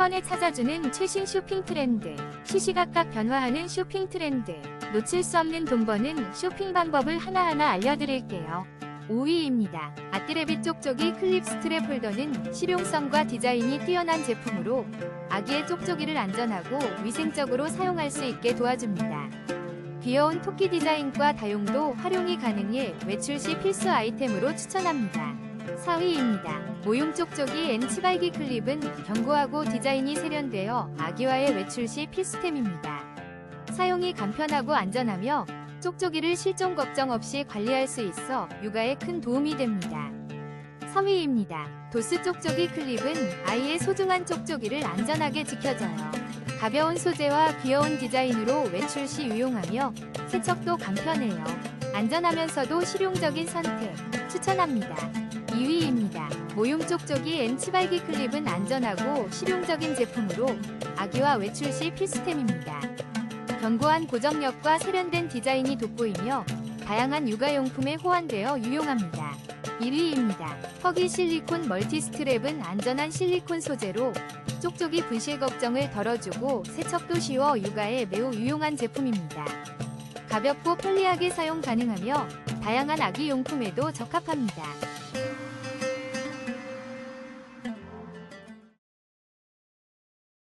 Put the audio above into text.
번에 찾아주는 최신 쇼핑 트렌드, 시시각각 변화하는 쇼핑 트렌드, 놓칠 수 없는 돈 버는 쇼핑 방법을 하나하나 알려드릴게요. 5위입니다. 아띠레빗 쪽쪽이 클립 스트랩 홀더는 실용성과 디자인이 뛰어난 제품으로 아기의 쪽쪽이를 안전하고 위생적으로 사용할 수 있게 도와줍니다. 귀여운 토끼 디자인과 다용도 활용이 가능해 외출 시 필수 아이템으로 추천합니다. 4위입니다. 모용 쪽 쪽이 N 치발기 클립은 견고하고 디자인이 세련되어 아기와의 외출 시 필수템입니다. 사용이 간편하고 안전하며 쪽쪽이를 실종 걱정 없이 관리할 수 있어 육아에 큰 도움이 됩니다. 3위입니다. 도스 쪽쪽이 클립은 아이의 소중한 쪽쪽이를 안전하게 지켜줘요. 가벼운 소재와 귀여운 디자인으로 외출 시 유용하며 세척도 간편해요. 안전하면서도 실용적인 선택 추천합니다. 2위입니다. 모용 쪽쪽이 N 치발기 클립은 안전하고 실용적인 제품으로 아기와 외출 시 필수템입니다. 견고한 고정력과 세련된 디자인이 돋보이며 다양한 육아용품에 호환되어 유용합니다. 1위입니다. 허기 실리콘 멀티 스트랩은 안전한 실리콘 소재로 쪽쪽이 분실 걱정을 덜어주고 세척도 쉬워 육아에 매우 유용한 제품입니다. 가볍고 편리하게 사용 가능하며 다양한 아기 용품에도 적합합니다.